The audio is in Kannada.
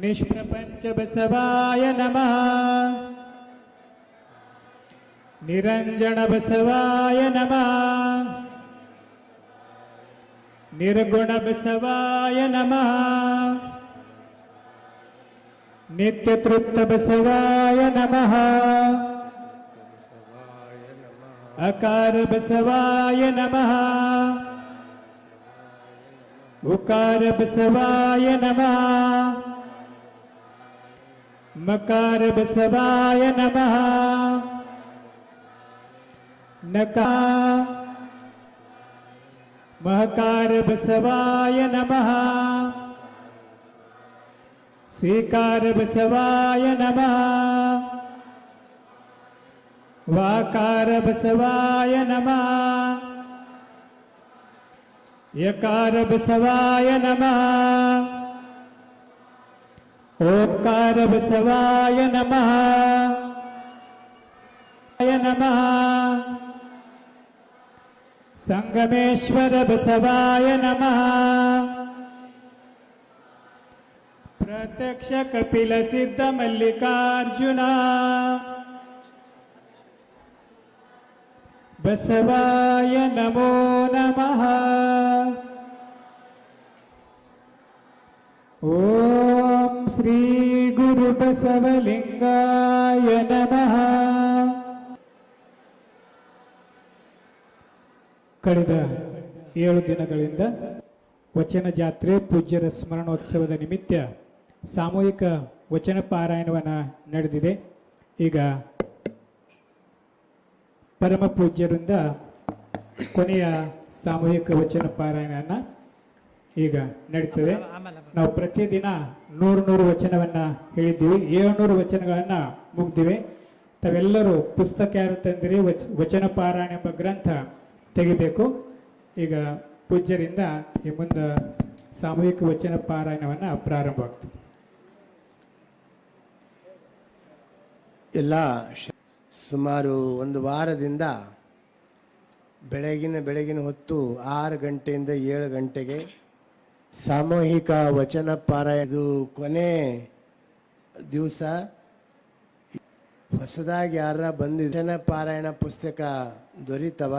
निष्प्रपञ्चबसवाय नमः। निरञ्जनबसवाय नमः। निर्गुणबसवाय नमः। नित्यतृप्तबसवाय नमः। अकारबसवाय नमः। उकारबसवाय नमः। मकारबसवाय नमः। नका महकारबसवाय नमः। सेकारबसवाय नमः। वाकारबसवाय नमः। यकारबसवाय नमः। ఓంకారవసవాయ నమ. నమ. సంగమేశ్వర బసవాయ నమ. ప్రత్యక్ష కపిల సిద్ధ మల్లికార్జున. బసవాయ నమో నమ. ಶ್ರೀ ಗುರು ಬಸವಲಿಂಗಾಯ ನಮಃ. ಕಳೆದ ಏಳು ದಿನಗಳಿಂದ ವಚನ ಜಾತ್ರೆ, ಪೂಜ್ಯರ ಸ್ಮರಣೋತ್ಸವದ ನಿಮಿತ್ತ ಸಾಮೂಹಿಕ ವಚನ ಪಾರಾಯಣವನ್ನು ನಡೆದಿದೆ. ಈಗ ಪರಮ ಪೂಜ್ಯರಿಂದ ಕೊನೆಯ ಸಾಮೂಹಿಕ ವಚನ ಪಾರಾಯಣನ ಈಗ ನಡೀತದೆ. ನಾವು ಪ್ರತಿದಿನ ನೂರು ನೂರು ವಚನವನ್ನ ಹೇಳಿದ್ದೀವಿ. ಏಳ್ನೂರು ವಚನಗಳನ್ನ ಮುಗ್ದಿವೆ. ತಾವೆಲ್ಲರೂ ಪುಸ್ತಕ ಯಾರು ತಂದಿರಿ? ವಚ, ವಚನ ಪಾರಾಯಣ ಎಂಬ ಗ್ರಂಥ ತೆಗಿಬೇಕು. ಈಗ ಪೂಜ್ಯರಿಂದ ಈ ಮುಂದೆ ಸಾಮೂಹಿಕ ವಚನ ಪಾರಾಯಣವನ್ನು ಪ್ರಾರಂಭವಾಗ್ತದೆ. ಎಲ್ಲ ಶ- ಸುಮಾರು ಒಂದು ವಾರದಿಂದ ಬೆಳಗಿನ ಬೆಳಗಿನ ಹೊತ್ತು ಆರು ಗಂಟೆಯಿಂದ ಏಳು ಗಂಟೆಗೆ ಸಾಮೂಹಿಕ ವಚನ ಪಾರಾಯಣ ಇದು ಕೊನೆ ದಿವಸ ಹೊಸದಾಗಿ ಯಾರ ಬಂದಿದ್ದ ವಚನ ಪಾರಾಯಣ ಪುಸ್ತಕ ದೊರೀತವ.